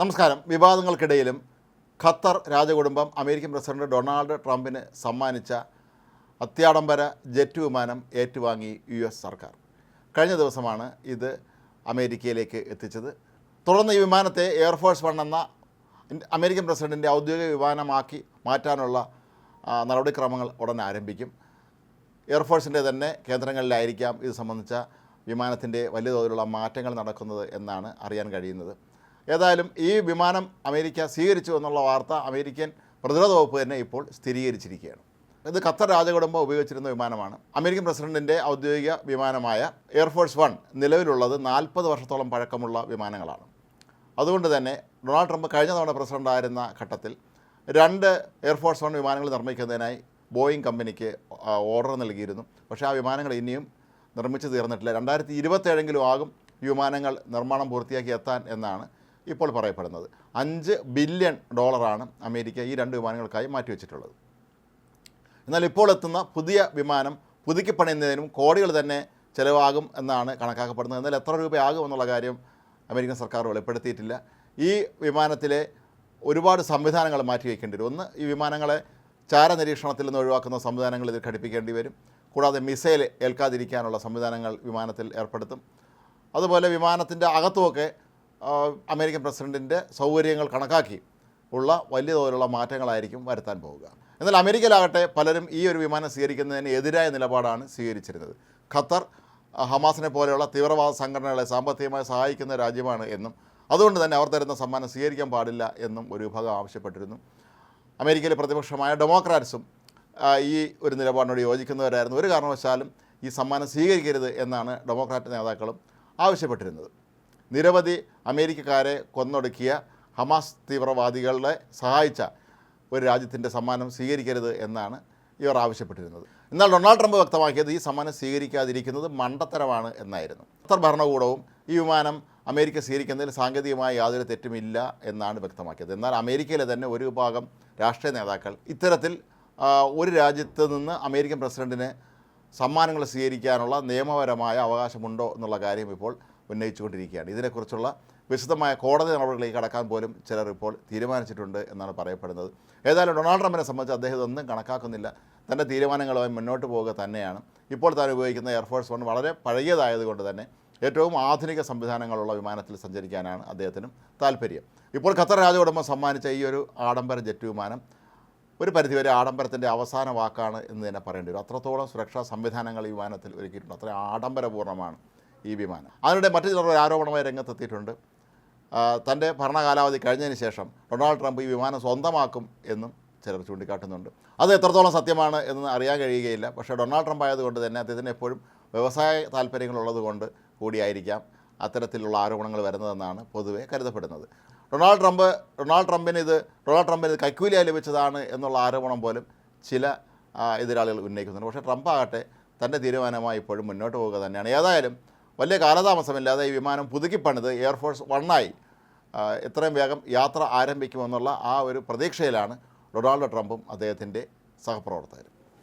നമസ്കാരം. വിവാദങ്ങൾക്കിടയിലും ഖത്തർ രാജകുടുംബം അമേരിക്കൻ പ്രസിഡന്റ് ഡൊണാൾഡ് ട്രംപിന് സമ്മാനിച്ച അത്യാഡംബര ജെറ്റ് വിമാനം ഏറ്റുവാങ്ങി യു എസ് സർക്കാർ. കഴിഞ്ഞ ദിവസമാണ് ഇത് അമേരിക്കയിലേക്ക് എത്തിച്ചത്. തുടർന്ന് ഈ വിമാനത്തെ എയർഫോഴ്സ് വൺ എന്ന അമേരിക്കൻ പ്രസിഡന്റിന്റെ ഔദ്യോഗിക വിമാനമാക്കി മാറ്റാനുള്ള നടപടിക്രമങ്ങൾ ഉടൻ ആരംഭിക്കും. എയർഫോഴ്സിന്റെ തന്നെ കേന്ദ്രങ്ങളിലായിരിക്കാം ഇത് സംബന്ധിച്ച വിമാനത്തിന്റെ വലിയ തോതിലുള്ള മാറ്റങ്ങൾ നടക്കുന്നത് എന്നാണ് അറിയാൻ കഴിയുന്നത്. ഏതായാലും ഈ വിമാനം അമേരിക്ക സ്വീകരിച്ചു എന്നുള്ള വാർത്ത അമേരിക്കൻ പ്രതിരോധ വകുപ്പ് തന്നെ ഇപ്പോൾ സ്ഥിരീകരിച്ചിരിക്കുകയാണ്. ഇത് ഖത്തർ രാജകുടുംബം ഉപയോഗിച്ചിരുന്ന വിമാനമാണ്. അമേരിക്കൻ പ്രസിഡന്റിന്റെ ഔദ്യോഗിക വിമാനമായ എയർഫോഴ്സ് വൺ നിലവിലുള്ളത് നാൽപ്പത് വർഷത്തോളം പഴക്കമുള്ള വിമാനങ്ങളാണ്. അതുകൊണ്ട് തന്നെ ഡൊണാൾഡ് ട്രംപ് കഴിഞ്ഞ തവണ പ്രസിഡന്റ് ആയിരുന്ന ഘട്ടത്തിൽ രണ്ട് എയർഫോഴ്സ് വൺ വിമാനങ്ങൾ നിർമ്മിക്കുന്നതിനായി ബോയിങ് കമ്പനിക്ക് ഓർഡർ നൽകിയിരുന്നു. പക്ഷേ ആ വിമാനങ്ങൾ ഇനിയും നിർമ്മിച്ചു തീർന്നിട്ടില്ല. രണ്ടായിരത്തി ഇരുപത്തേഴെങ്കിലും ആകും വിമാനങ്ങൾ നിർമ്മാണം പൂർത്തിയാക്കി എത്താൻ എന്നാണ് ഇപ്പോൾ പറയപ്പെടുന്നത്. അഞ്ച് ബില്യൺ ഡോളറാണ് അമേരിക്ക ഈ രണ്ട് വിമാനങ്ങൾക്കായി മാറ്റിവെച്ചിട്ടുള്ളത്. എന്നാൽ ഇപ്പോൾ എത്തുന്ന പുതിയ വിമാനം പുതുക്കി പണിയുന്നതിനും കോടികൾ തന്നെ ചിലവാകും എന്നാണ് കണക്കാക്കപ്പെടുന്നത്. എന്നാൽ എത്ര രൂപയാകും എന്നുള്ള കാര്യം അമേരിക്കൻ സർക്കാർ വെളിപ്പെടുത്തിയിട്ടില്ല. ഈ വിമാനത്തിലെ ഒരുപാട് സംവിധാനങ്ങൾ മാറ്റിവെക്കേണ്ടി വരും ഒന്ന് ഈ വിമാനങ്ങളെ ചാരനിരീക്ഷണത്തിൽ നിന്ന് ഒഴിവാക്കുന്ന സംവിധാനങ്ങൾ ഇതിൽ ഘടിപ്പിക്കേണ്ടി വരും. കൂടാതെ മിസൈൽ ഏൽക്കാതിരിക്കാനുള്ള സംവിധാനങ്ങൾ വിമാനത്തിൽ ഏർപ്പെടുത്തും. അതുപോലെ വിമാനത്തിന്റെ അകത്തുമൊക്കെ അമേരിക്കൻ പ്രസിഡന്റിന്റെ സൗകര്യങ്ങൾ കണക്കാക്കി ഉള്ള വലിയ തോതിലുള്ള മാറ്റങ്ങളായിരിക്കും വരുത്താൻ പോവുക. എന്നാൽ അമേരിക്കയിലാകട്ടെ പലരും ഈ ഒരു വിമാനം സ്വീകരിക്കുന്നതിന് എതിരായ നിലപാടാണ് സ്വീകരിച്ചിരുന്നത്. ഖത്തർ ഹമാസിനെ പോലെയുള്ള തീവ്രവാദ സംഘടനകളെ സാമ്പത്തികമായി സഹായിക്കുന്ന രാജ്യമാണ് എന്നും അതുകൊണ്ട് തന്നെ അവർ തരുന്ന സമ്മാനം സ്വീകരിക്കാൻ പാടില്ല എന്നും ഒരു വിഭാഗം ആവശ്യപ്പെട്ടിരുന്നു. അമേരിക്കയിലെ പ്രതിപക്ഷമായ ഡെമോക്രാറ്റ്സും ഈ ഒരു നിലപാടിനോട് യോജിക്കുന്നവരായിരുന്നു. ഒരു കാരണവശാലും ഈ സമ്മാനം സ്വീകരിക്കരുത് എന്നാണ് ഡെമോക്രാറ്റ് നേതാക്കളും ആവശ്യപ്പെട്ടിരുന്നത്. നിരവധി അമേരിക്കക്കാരെ കൊന്നൊടുക്കിയ ഹമാസ് തീവ്രവാദികളെ സഹായിച്ച ഒരു രാജ്യത്തിന്റെ സമ്മാനം സ്വീകരിക്കരുത് എന്നാണ് ഇവർ ആവശ്യപ്പെട്ടിരുന്നത്. എന്നാൽ ഡൊണാൾഡ് ട്രംപ് വ്യക്തമാക്കിയത് ഈ സമ്മാനം സ്വീകരിക്കാതിരിക്കുന്നത് മണ്ടത്തരമാണ് എന്നായിരുന്നു. ഖത്തർ ഭരണകൂടവും ഈ വിമാനം അമേരിക്ക സ്വീകരിക്കുന്നതിൽ സാങ്കേതികമായ യാതൊരു തെറ്റുമില്ല എന്നാണ് വ്യക്തമാക്കിയത്. എന്നാൽ അമേരിക്കയിലെ തന്നെ ഒരു വിഭാഗം രാഷ്ട്രീയ നേതാക്കൾ ഇത്തരത്തിൽ ഒരു രാജ്യത്ത് നിന്ന് അമേരിക്കൻ പ്രസിഡന്റിന് സമ്മാനങ്ങൾ സ്വീകരിക്കാനുള്ള നിയമപരമായ അവകാശമുണ്ടോ എന്നുള്ള കാര്യം ഇപ്പോൾ ഉന്നയിച്ചുകൊണ്ടിരിക്കുകയാണ്. ഇതിനെക്കുറിച്ചുള്ള വിശദമായ കോടതി നടപടികളിലേക്ക് കടക്കാൻ പോലും ചിലർ ഇപ്പോൾ തീരുമാനിച്ചിട്ടുണ്ട് എന്നാണ് പറയപ്പെടുന്നത്. ഏതായാലും ഡൊണാൾഡ് ട്രംപിനെ സംബന്ധിച്ച് അദ്ദേഹം ഇതൊന്നും കണക്കാക്കുന്നില്ല. തന്റെ തീരുമാനങ്ങളുമായി മുന്നോട്ട് പോവുക തന്നെയാണ്. ഇപ്പോൾ താൻ ഉപയോഗിക്കുന്ന എയർഫോഴ്സ് വൺ വളരെ പഴയതായതുകൊണ്ട് തന്നെ ഏറ്റവും ആധുനിക സംവിധാനങ്ങളുള്ള വിമാനത്തിൽ സഞ്ചരിക്കാനാണ് അദ്ദേഹത്തിനും താല്പര്യം. ഇപ്പോൾ ഖത്തർ രാജകുടുംബം സമ്മാനിച്ച ഈ ഒരു ആഡംബര ജെറ്റ് വിമാനം ഒരു പരിധിവരെ ആഡംബരത്തിന്റെ അവസാന വാക്കാണ് എന്ന് തന്നെ പറയേണ്ടി വരും. അത്രത്തോളം സുരക്ഷാ സംവിധാനങ്ങൾ ഈ വിമാനത്തിൽ ഒരുക്കിയിട്ടുണ്ട്. അത്ര ആഡംബരപൂർണമാണ് ഈ വിമാനം. അതിനിടെ മറ്റു ചിലർ ഒരു ആരോപണമായി രംഗത്തെത്തിയിട്ടുണ്ട്. തന്റെ ഭരണകാലാവധി കഴിഞ്ഞതിന് ശേഷം ഡൊണാൾഡ് ട്രംപ് ഈ വിമാനം സ്വന്തമാക്കും എന്നും ചിലർ ചൂണ്ടിക്കാട്ടുന്നുണ്ട്. അത് എത്രത്തോളം സത്യമാണ് എന്ന് അറിയാൻ കഴിയുകയില്ല. പക്ഷേ ഡൊണാൾഡ് ട്രംപ് ആയതുകൊണ്ട് തന്നെ അദ്ദേഹത്തിന് എപ്പോഴും വ്യവസായ താല്പര്യങ്ങളുള്ളത് കൊണ്ട് കൂടിയായിരിക്കാം അത്തരത്തിലുള്ള ആരോപണങ്ങൾ വരുന്നതെന്നാണ് പൊതുവെ കരുതപ്പെടുന്നത്. ഡൊണാൾഡ് ട്രംപ് ഡൊണാൾഡ് ട്രംപിന് ഇത് ഡൊണാൾഡ് ട്രംപിന് ഇത് കൈക്കൂലിയായി ലഭിച്ചതാണ് എന്നുള്ള ആരോപണം പോലും ചില എതിരാളികൾ ഉന്നയിക്കുന്നുണ്ട്. പക്ഷേ ട്രംപ് ആകട്ടെ തന്റെ തീരുമാനമായി ഇപ്പോഴും മുന്നോട്ട് പോവുക തന്നെയാണ്. ഏതായാലും വലിയ കാലതാമസമില്ലാതെ ഈ വിമാനം പുതുക്കിപ്പണിത് എയർഫോഴ്സ് വണ്ണായി എത്രയും വേഗം യാത്ര ആരംഭിക്കുമെന്നുള്ള ആ ഒരു പ്രതീക്ഷയിലാണ് ഡൊണാൾഡ് ട്രംപും അദ്ദേഹത്തിന്റെ സഹപ്രവർത്തകരും.